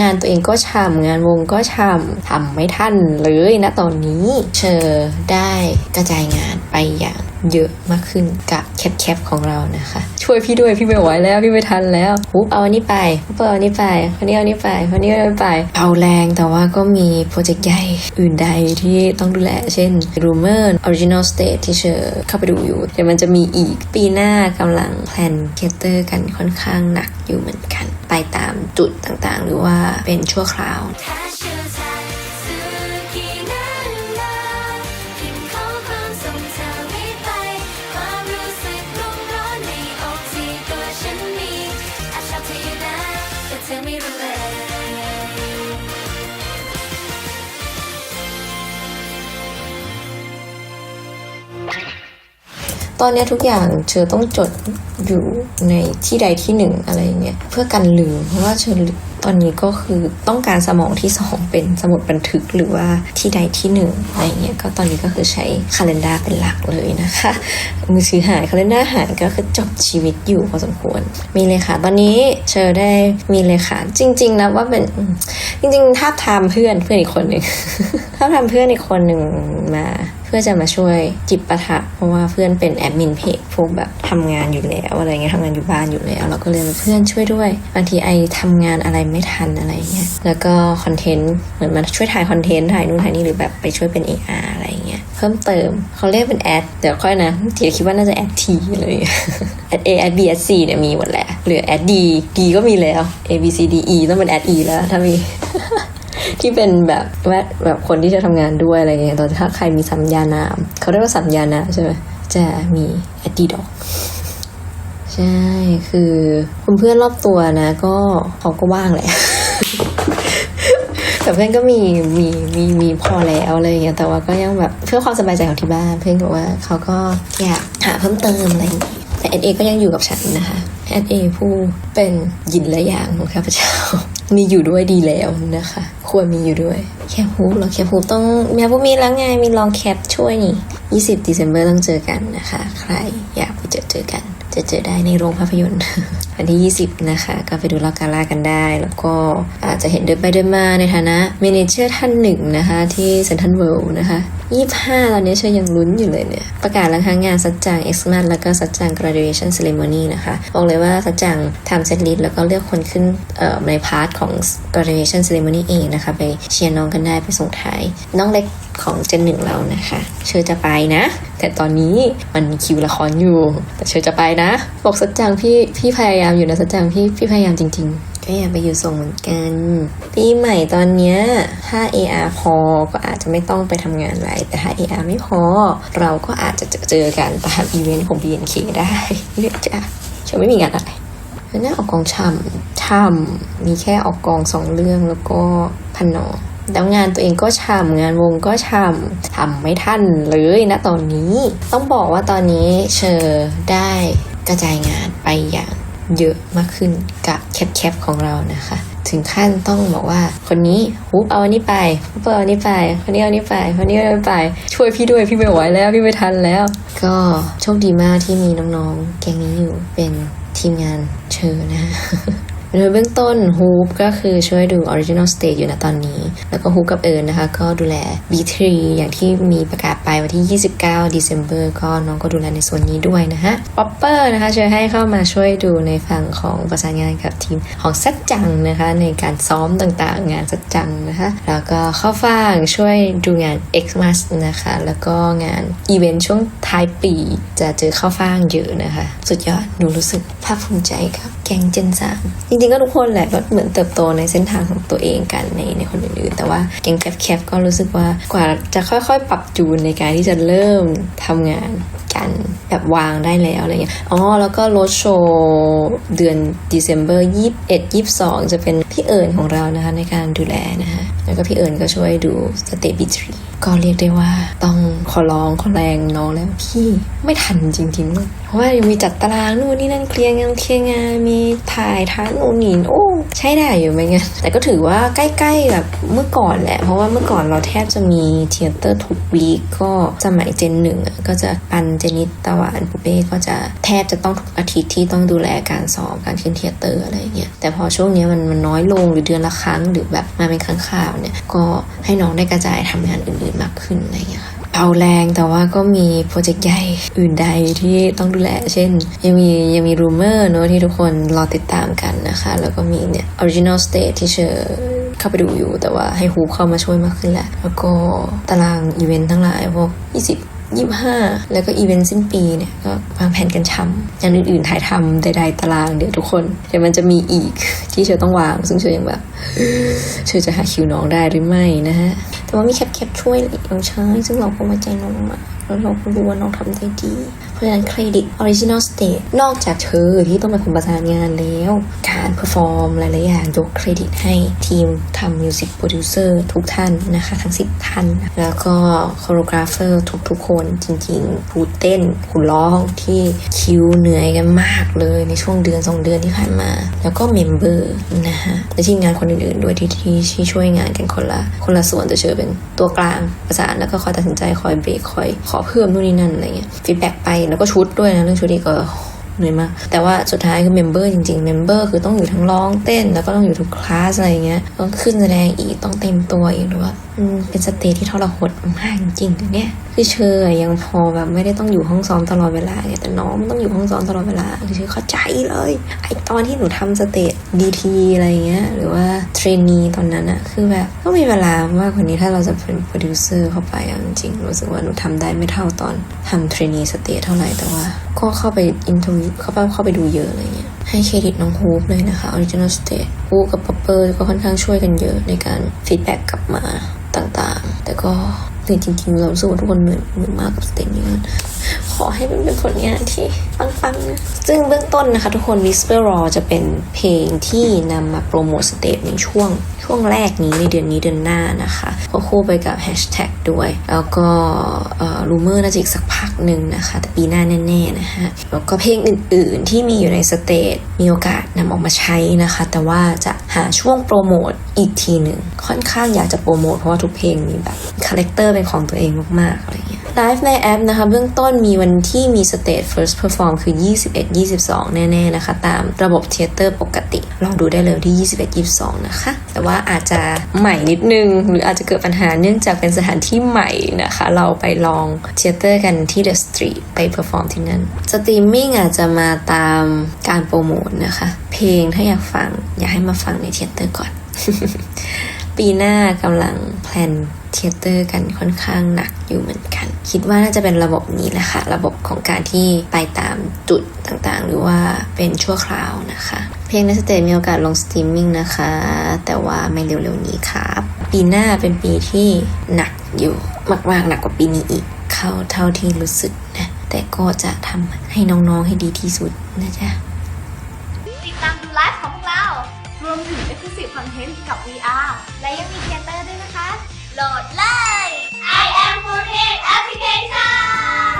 งานตัวเองก็ชำงานวงก็ชำทำไม่ทันเลยนะตอนนี้เชอได้กระจายงานไปอย่าง เยอะมากขึ้นกับแคปๆของเรานะคะ ช่วยพี่ด้วยพี่ไม่ไหวแล้วพี่ไม่ทันแล้วปุ๊บเอาอันนี้ไปปุ๊บเอาอันนี้ไปคนนี้เอาอันนี้ไปคนนี้เอาอันนี้ไป เอาแรงแต่ว่าก็มีโปรเจกต์ใหญ่อื่นใดที่ต้องดูแล เช่น Rumor Original State ที่เชอเข้าไปดูอยู่เดี๋ยวมันจะมีอีกปีหน้ากำลังแพลนเคเตอร์กันค่อนข้างหนักอยู่เหมือนกัน ไปตามจุดต่างๆ หรือว่าเป็นชั่วคราว ตอนนี้ทุกอย่างเชอต้องจดอยู่ในที่ใดที่หนึ่งอะไรเงี้ยเพื่อกันลืมเพราะว่าเชอตอนนี้ก็คือต้องการสมองที่สองเป็นสมุดบันทึกหรือว่าที่ใดที่หนึ่งอะไรเงี้ยก็ตอนนี้ก็คือใช้คาล endar เป็นหลักเลยนะคะ มือถือหายคาล endar หายก็คือจบชีวิตอยู่พอสมควร มีเลยค่ะตอนนี้เชอได้มีเลยค่ะจริงๆนะว่าเป็นจริงๆท้าทามเพื่อนเพื่อนอีกคนหนึ่งท้าทามเพื่อนอีกคนหนึ่งมา พื่อจะมาช่วยจิบปะทะ เพราะว่าเพื่อนเป็นแอดมินเพจพวกแบบทำงานอยู่แล้วอะไรเงี้ยทำงานอยู่บ้านอยู่แล้ว เราก็เลยเพื่อนช่วยด้วยบางทีไอทำงานอะไรไม่ทันอะไรเงี้ยแล้วก็คอนเทนต์เหมือนมาช่วยถ่ายคอนเทนต์ถ่ายนู่นถ่ายนี่หรือแบบไปช่วยเป็น AR อะไรเงี้ยเพิ่มเติมเขาเรียกเป็นแอดเดี๋ยวค่อยนะทีคิดว่าน่าจะแอดทีเลยแอด A แอด B แอด C เนี่ยมีหมดแหละเหลือแอด D D ก็มีแล้ว A B C D E ต้องเป็นแอด E แล้วถ้ามี ที่เป็นแบบแวดแบบคนที่จะทำงานด้วยอะไรเงี้ยตอนถ้าใครมีสัญญานาม เขาเรียกว่าสัญญานะใช่ไหมจะมีแอดดีดอกใช่ คือคุณเพื่อนรอบตัวนะก็เขาก็ว่างแหละแต่เพื่อนก็มีมีมีมีพอแล้วอะไรอย่างเงี้ยแต่ว่าก็ยังแบบเพื่อความสบายใจของที่บ้านเพื่อนบอกว่าเขาก็อยากหาเพิ่มเติมอะไรอย่างเงี้ยแต่เอเอก็ยังอยู่กับฉันนะคะเอเอผู้เป็นยินและอย่างของข้าพเจ้า มีอยู่ด้วยดีแล้วนะคะ ควรมีอยู่ด้วย แคปฮูปเหรอแคปฮูปต้องแม่พวกมีแล้วไงมีลองแคปช่วยนี่20 December ต้องเจอกันนะคะ ใครอยากไปเจอเจอกัน จะเจอได้ในโรงภาพยนตร์วันที่ 20 นะคะ ก็ไปดูลากาล่ากันได้ แล้วก็อาจจะเห็นเดินไปเดินมาในฐานะเมนเจอร์ท่านหนึ่งนะคะ ที่เซนทันเวิลด์นะคะ25 ตอนนี้เชยยังลุ้นอยู่เลยเนี่ย ประกาศแล้วค่ะงานสัจจัง X m a t แล้วก็สัจจัง graduation ceremony นะคะ บอกเลยว่าสัจจังทำเซตลิสแล้วก็เลือกคนขึ้นในพาร์ทของ graduation ceremony เองนะคะ ไปเชียร์น้องกันได้ไปส่งท้าย น้องเล็กของเจนหนึ่งเรานะคะ เชอจะไปนะ แต่ตอนนี้มันมีคิวละครอยู่ แต่เชอจะไปนะ บอกสัจจังพี่พี่พยายามอยู่นะสัจจังพี่พี่พยายามจริง ๆ ก็อยากไปอยู่ส่งเหมือนกันปีใหม่ตอนเนี้ยถ้า AR พอก็อาจจะไม่ต้องไปทำงานอะไร แต่ถ้า AR ไม่พอ เราก็อาจจะเจอกันตามอีเวนต์ของ BNK ได้เรียกจ้ะเชอไม่มีงานอะไรแล้วน่าออกกองช่ำช่ำมีแค่ออกกองสองเรื่องแล้วก็พันนอแล้วงานตัวเองก็ช่ำงานวงก็ช่ำทำไม่ทันเลยนะตอนนี้ ต้องบอกว่าตอนนี้เชอได้กระจายงานไปอย่าง เยอะมากขึ้นกับแคปๆของเรานะคะ ถึงขั้นต้องบอกว่าคนนี้ฮุบเอาอันนี้ไปฮุบเอาอันนี้ไป คนนี้เอาอันนี้ไป คนนี้เอาอันนี้ไป ช่วยพี่ด้วยพี่ไม่ไหวแล้วพี่ไม่ทันแล้ว ก็โชคดีมากที่มีน้องๆ แก๊งนี้อยู่เป็นทีมงานเชิญนะ โดยเบื้องต้นฮูปก็คือช่วยดู Original Stage อยู่นะตอนนี้ แล้วก็ฮูปกับเอิญนะคะ ก็ดูแล B3 อย่างที่มีประกาศไปวันที่ 29 December ก็น้องก็ดูแลในส่วนนี้ด้วยนะฮะป๊อปเปอร์นะคะช่วยให้เข้ามาช่วยดูในฝั่งของประสานงานกับทีมของสัจจังนะคะ ในการซ้อมต่างๆ งานสัจจังนะคะแล้วก็เข้าฟ่างช่วยดูงาน Xmas นะคะ แล้วก็งานอีเวนต์ช่วงท้ายปีจะเจอเข้าฟ่างเยอะนะคะ สุดยอดหนูรู้สึกภาคภูมิใจครับ แกงเจนสามจริงๆก็ทุกคนแหละก็เหมือนเติบโตในเส้นทางของตัวเองกันในในคนอื่นๆ แต่ว่าแกงแคบแคบก็รู้สึกว่ากว่าจะค่อยๆ ปรับจูนในการที่จะเริ่มทำงานกันแบบวางได้แล้วอะไรเงี้ย อ๋อ แล้วก็โรถโชว์เดือน December 21 22 จะเป็นพี่เอิญของเรานะคะในการดูแลนะคะ แล้วก็พี่เอิญก็ช่วยดูสเตปิทรี ก็เรียกได้ว่าต้องขอร้องขอแรงน้องแล้วพี่ไม่ทันจริงๆเลยเพราะว่ายังมีจัดตารางนู่นนี่นั่นเคลียร์งานเคลียร์งานมีถ่ายทันนู่นนี่โอ้ใช่ได้อยู่ไหมเงี้ยแต่ก็ถือว่าใกล้ๆแบบเมื่อก่อนแหละ เพราะว่าเมื่อก่อนเราแทบจะมีเทเตอร์ทุกวีคก็สมัยเจนหนึ่งก็จะปันเจนิตตะวันปุเป้ก็จะแทบจะต้องทุกอาทิตย์ที่ต้องดูแลการซ้อมการขึ้นเทเตอร์อะไรเงี้ยแต่พอช่วงนี้มันมันน้อยลงหรือเดือนละครั้งหรือแบบมาเป็นครั้งคราวเนี่ยก็ให้น้องได้กระจายทำงานอื่นมากขึ้นอะไรเงี้ยค่ะเผาแรงแต่ว่าก็มีโปรเจกต์ใหญ่อื่นใดที่ต้องดูแล เช่น ยังมียังมีรูเมอร์เนอะที่ทุกคนรอติดตามกันนะคะ แล้วก็มีเนี่ย original state ที่เชอเข้าไปดูอยู่แต่ว่าให้ฮูเข้ามาช่วยมากขึ้นแหละ แล้วก็ตารางอีเวนต์ทั้งหลายพวก 20 25 แล้วก็อีเวนต์สิ้นปีเนี่ยก็วางแผนกันช้ำอย่างอื่นๆถ่ายทำใดๆตารางเดี๋ยวทุกคน เดี๋ยวมันจะมีอีกที่เชอต้องวาง ซึ่งเชอยังแบบเชอจะหาคิวน้องได้หรือไม่นะฮะแต่ว่ามีแคปแคปช่วยน้องชายซึ่งเราก็ไว้ใจน้องมาก แล้วเราก็รู้ว่าน้องทำได้ดี เพราะฉะนั้นเครดิต Original State นอกจากเธอที่ต้องเป็นคนประสานงานแล้ว การเพอร์ฟอร์มหลายๆอย่างยกเครดิตให้ทีมทำมิวสิกโปรดิวเซอร์ทุกท่านนะคะ ทั้ง 10 ท่าน แล้วก็คอโรกราฟเฟอร์ทุกๆ คนจริงๆผู้เต้นผู้ร้องที่คิวเหนื่อยกันมากเลยในช่วงเดือน2เดือนที่ผ่านมา แล้วก็เมมเบอร์นะฮะและทีมงานคนอื่นๆด้วยที่ที่ที่ช่วยงานกันคนละคนละส่วนแต่เชอเป็นตัวกลางประสานแล้วก็คอยตัดสินใจคอยเบรกคอยขอเพิ่มนู่นนี่นั่นอะไรเงี้ยฟีดแบ็กไปแล้วก็ชุดด้วยนะเรื่องชุดอีกก็ เหนื่อยมากแต่ว่าสุดท้ายคือเมมเบอร์จริงๆเมมเบอร์คือต้องอยู่ทั้งร้องเต้น แล้วก็ต้องอยู่ทุกคลาสอะไรเงี้ยต้องขึ้นแสดงอีกต้องเต็มตัวอีกหรือว่าเป็นสเตจที่ทรหดมากจริงๆอันเนี่ยคือเชอยังพอแบบไม่ได้ต้องอยู่ห้องซ้อมตลอดเวลาไงแต่น้องมันต้องอยู่ห้องซ้อมตลอดเวลาคือเชอเข้าใจเลยไอตอนที่หนูทำสเตจดีทีอะไรเงี้ยหรือว่าเทรนนีตอนนั้นอะคือแบบก็มีเวลามากกว่านี้ถ้าเราจะเป็นโปรดิวเซอร์เข้าไปจริงๆรู้สึกว่าหนูทำได้ไม่เท่าตอนทำเทรนนีสเตจเท่าไหร่แต่ว่าก็เข้าไปอินเทอร์วิเข้าไปเข้าไปดูเยอะอะไรเงี้ยให้เครดิตน้องฮูปเลยนะคะ Original State ฮูปกับป๊อปเปอร์ก็ค่อนข้างช่วยกันเยอะในการฟีดแบ็กกลับมาต่างๆ แต่ก็เหนื่อยจริงๆเรารู้ทุกคนเหนื่อยเหนื่อยมากกับสเตจนี้กันขอให้มันเป็นผลงานที่ปังๆนะซึ่งเบื้องต้นนะคะทุกคน Whisper Raw จะเป็นเพลงที่นำมาโปรโมทสเตจในช่วง ช่วงแรกนี้ในเดือนนี้เดือนหน้านะคะก็คู่ไปกับแฮชแท็กด้วย แล้วก็รูเมอร์น่าจะอีกสักพักหนึ่งนะคะ แต่ปีหน้าแน่ๆนะคะแล้วก็เพลงอื่นๆที่มีอยู่ในสเตจมีโอกาสนำออกมาใช้นะคะ แต่ว่าจะหาช่วงโปรโมทอีกทีหนึ่งค่อนข้างอยากจะโปรโมทเพราะว่าทุกเพลงมีแบบคาแรคเตอร์เป็นของตัวเองมากๆอะไรเงี้ย ไลฟ์ในแอปนะคะ เบื้องต้นมีวันที่มีสเตจ first perform คือ 21 22 แน่ ๆ นะคะ ตามระบบเทเตอร์ปกติลองดูได้เลยที่ 21 22 นะคะ แต่ว่าอาจจะใหม่นิดนึง หรืออาจจะเกิดปัญหาเนื่องจากเป็นสถานที่ใหม่นะคะ เราไปลองเทเตอร์กันที่ The Street ไป perform ที่นั่นสตรีมมิ่งอาจจะมาตามการโปรโมทนะคะ เพลงถ้าอยากฟัง อยากให้มาฟังในเทเตอร์ก่อน ปีหน้ากำลังแพลน เทเตอร์กันค่อนข้างหนักอยู่เหมือนกัน คิดว่าน่าจะเป็นระบบนี้แหละค่ะ ระบบของการที่ไปตามจุดต่างๆ หรือว่าเป็นชั่วคราวนะคะ เพลงในสเตจมีโอกาสลงสตรีมมิ่งนะคะ แต่ว่าไม่เร็วๆนี้ครับ ปีหน้าเป็นปีที่หนักอยู่มากๆหนักกว่าปีนี้อีก เข้าเท่าที่รู้สึกนะ แต่ก็จะทำให้น้องๆให้ดีที่สุดนะจ๊ะติดตามดูไลฟ์ของพวกเรา รวมถึง Exclusive Content กับ VR และยังมีเทเตอร์ด้วยนะคะ โหลดเลย I am Food Application